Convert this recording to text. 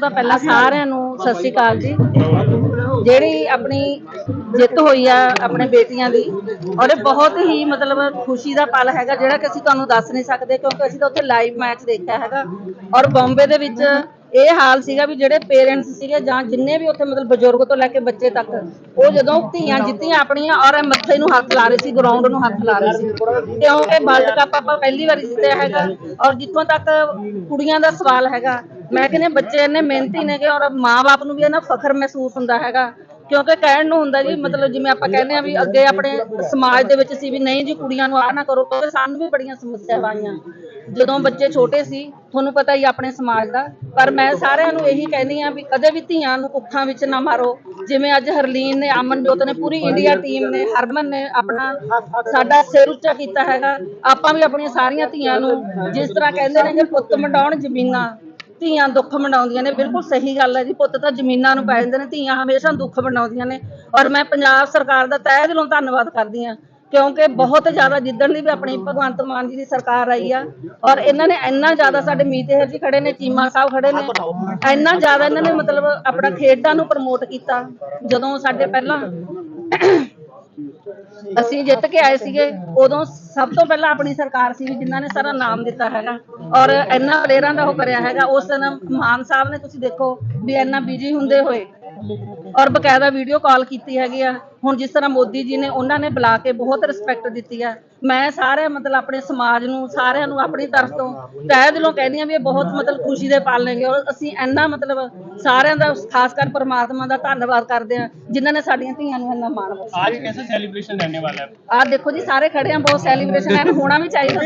ਤਾਂ ਪਹਿਲਾਂ ਸਾਰਿਆਂ ਨੂੰ ਸਤਿ ਸ਼੍ਰੀ ਅਕਾਲ ਜੀ। ਜਿਹੜੀ ਆਪਣੀ ਜਿੱਤ ਹੋਈ ਆ ਆਪਣੇ ਬੇਟੀਆਂ ਦੀ ਔਰ ਇਹ ਬਹੁਤ ਹੀ ਮਤਲਬ ਖੁਸ਼ੀ ਦਾ ਪਲ ਹੈਗਾ, ਜਿਹੜਾ ਕਿ ਅਸੀਂ ਤੁਹਾਨੂੰ ਦੱਸ ਨਹੀਂ ਸਕਦੇ, ਕਿਉਂਕਿ ਅਸੀਂ ਤਾਂ ਉੱਥੇ ਲਾਈਵ ਮੈਚ ਦੇਖਿਆ ਹੈਗਾ। ਔਰ ਬੰਬੇ ਦੇ ਵਿੱਚ ਇਹ ਹਾਲ ਸੀਗਾ ਵੀ ਜਿਹੜੇ ਪੇਰੈਂਟਸ ਸੀਗੇ ਜਾਂ ਜਿੰਨੇ ਵੀ ਉੱਥੇ ਮਤਲਬ ਬਜ਼ੁਰਗ ਤੋਂ ਲੈ ਕੇ ਬੱਚੇ ਤੱਕ, ਉਹ ਜਦੋਂ ਧੀਆਂ ਜਿੱਤੀਆਂ ਆਪਣੀਆਂ ਔਰ ਇਹ ਮੱਥੇ ਨੂੰ ਹੱਥ ਲਾ ਰਹੇ ਸੀ ਗਰਾਊਂਡ ਨੂੰ ਹੱਥ ਲਾ ਰਹੇ ਸੀ। ਕਿਉਂਕਿ ਵਰਲਡ ਕੱਪ ਆਪਾਂ ਪਹਿਲੀ ਵਾਰੀ ਜਿੱਤਿਆ ਹੈਗਾ ਔਰ ਜਿੱਥੋਂ ਤੱਕ ਕੁੜੀਆਂ ਦਾ ਸਵਾਲ ਹੈਗਾ, ਮੈਂ ਕਹਿੰਦੇ ਹਾਂ ਬੱਚੇ ਇੰਨੇ ਮਿਹਨਤੀ ਨੇਗੇ ਔਰ ਮਾਂ-ਬਾਪ ਨੂੰ ਵੀ ਇਹਨਾਂ ਫਖਰ ਮਹਿਸੂਸ ਹੁੰਦਾ ਹੈਗਾ। ਕਿਉਂਕਿ ਕਹਿਣ ਨੂੰ ਹੁੰਦਾ ਜੀ ਮਤਲਬ ਜਿਵੇਂ ਆਪਾਂ ਕਹਿੰਦੇ ਆ ਵੀ ਅੱਗੇ ਆਪਣੇ ਸਮਾਜ ਦੇ ਵਿੱਚ ਸੀ ਵੀ ਨਹੀਂ ਜੀ ਕੁੜੀਆਂ ਨੂੰ ਆਹ ਨਾ ਕਰੋ ਕਿਉਂਕਿ ਸਾਨੂੰ ਵੀ ਬੜੀਆਂ ਸਮੱਸਿਆਵਾਂ ਆਈਆਂ। ਜਦੋਂ ਬੱਚੇ ਛੋਟੇ ਸੀ ਤੁਹਾਨੂੰ ਪਤਾ ਹੀ ਆਪਣੇ ਸਮਾਜ ਦਾ ਪਰ ਮੈਂ ਸਾਰਿਆਂ ਨੂੰ ਇਹੀ ਕਹਿੰਦੀ ਆ ਵੀ ਕਦੇ ਵੀ ਧੀਆਂ ਨੂੰ ਕੁੱਖਾਂ ਵਿੱਚ ਨਾ ਮਾਰੋ। ਜਿਵੇਂ ਅੱਜ ਹਰਲੀਨ ਨੇ ਅਮਨਜੋਤ ਨੇ ਪੂਰੀ ਇੰਡੀਆ ਟੀਮ ਨੇ ਹਰਮਨ ਨੇ ਆਪਣਾ ਸਾਡਾ ਸਿਰ ਉੱਚਾ ਕੀਤਾ ਹੈਗਾ। ਆਪਾਂ ਵੀ ਆਪਣੀਆਂ ਸਾਰੀਆਂ ਧੀਆਂ ਨੂੰ ਜਿਸ ਤਰ੍ਹਾਂ ਕਹਿੰਦੇ ਨੇ ਕਿ ਪੁੱਤ ਮੰਡਾਉਣ ਜ਼ਮੀਨਾਂ ਧੀਆਂ ਦੁੱਖ ਮਨਾਉਂਦੀਆਂ ਨੇ, ਬਿਲਕੁਲ ਸਹੀ ਗੱਲ ਹੈ ਜੀ, ਪੁੱਤ ਤਾਂ ਜ਼ਮੀਨਾਂ ਨੂੰ ਪੈ ਜਾਂਦੇ ਨੇ, ਧੀਆਂ ਹਮੇਸ਼ਾ ਦੁੱਖ ਮਨਾਉਂਦੀਆਂ ਨੇ। ਔਰ ਮੈਂ ਪੰਜਾਬ ਸਰਕਾਰ ਦਾ ਤਹਿ ਦਿਲੋਂ ਧੰਨਵਾਦ ਕਰਦੀ ਹਾਂ, ਕਿਉਂਕਿ ਬਹੁਤ ਜ਼ਿਆਦਾ ਜਿੱਦਣ ਦੀ ਵੀ ਆਪਣੀ ਭਗਵੰਤ ਮਾਨ ਜੀ ਦੀ ਸਰਕਾਰ ਆਈ ਆ, ਔਰ ਇਹਨਾਂ ਨੇ ਇੰਨਾ ਜ਼ਿਆਦਾ ਸਾਡੇ ਮੀਤੇਹਰ ਜੀ ਖੜੇ ਨੇ, ਚੀਮਾ ਸਾਹਿਬ ਖੜੇ ਨੇ, ਇੰਨਾ ਜ਼ਿਆਦਾ ਇਹਨਾਂ ਨੇ ਮਤਲਬ ਆਪਣਾ ਖੇਡਾਂ ਨੂੰ ਪ੍ਰਮੋਟ ਕੀਤਾ, ਜਦੋਂ ਸਾਡੇ ਪਹਿਲਾਂ ਅਸੀਂ ਜਿੱਤ ਕੇ ਆਏ ਸੀਗੇ, ਉਦੋਂ ਸਭ ਤੋਂ ਪਹਿਲਾਂ ਆਪਣੀ ਸਰਕਾਰ ਸੀ ਵੀ ਜਿਨ੍ਹਾਂ ਨੇ ਸਾਰਾ ਨਾਮ ਦਿੱਤਾ ਹੈਗਾ। ਔਰ ਇੰਨਾ ਪਲੇਅਰਾਂ ਦਾ ਉਹ ਕਰਿਆ ਹੈਗਾ। ਉਸ ਦਿਨ ਮਾਨ ਸਾਹਿਬ ਨੇ ਤੁਸੀਂ ਦੇਖੋ ਵੀ ਇੰਨਾ ਬਿਜ਼ੀ ਹੁੰਦੇ ਹੋਏ ਔਰ ਬਕਾਇਦਾ ਵੀਡੀਓ ਕਾਲ ਕੀਤੀ ਹੈਗੀ ਆ ਹੁਣ ਜਿਸ ਤਰ੍ਹਾਂ ਮੋਦੀ ਜੀ ਨੇ ਉਹਨਾਂ ਨੇ ਬੁਲਾ ਕੇ ਬਹੁਤ ਰਿਸਪੈਕਟ ਦਿੱਤੀ ਆ ਮੈਂ ਸਾਰੇ ਮਤਲਬ ਆਪਣੇ ਸਮਾਜ ਨੂੰ ਸਾਰਿਆਂ ਨੂੰ ਆਪਣੀ ਤਰਫ ਤੋਂ ਤਹਿ ਦਿਲੋਂ ਕਹਿੰਦੀ ਆ ਵੀ ਇਹ ਬਹੁਤ ਮਤਲਬ ਖੁਸ਼ੀ ਦੇ ਪਲ ਨੇਗੇ ਔਰ ਅਸੀਂ ਇੰਨਾ ਮਤਲਬ ਸਾਰਿਆਂ ਦਾ ਖਾਸ ਕਰ ਪਰਮਾਤਮਾ ਦਾ ਧੰਨਵਾਦ ਕਰਦੇ ਆ ਜਿਨ੍ਹਾਂ ਨੇ ਸਾਡੀਆਂ ਧੀਆਂ ਨੂੰ ਇੰਨਾ ਮਾਣ ਬਖਸ਼ਿਆ आज कैसे सेलिब्रेशन रहने वाला है ਆ ਦੇਖੋ ਜੀ ਸਾਰੇ ਖੜੇ ਆ ਬਹੁਤ ਸੈਲੀਬ੍ਰੇਸ਼ਨ ਐਨ ਹੋਣਾ ਵੀ ਚਾਹੀਦਾ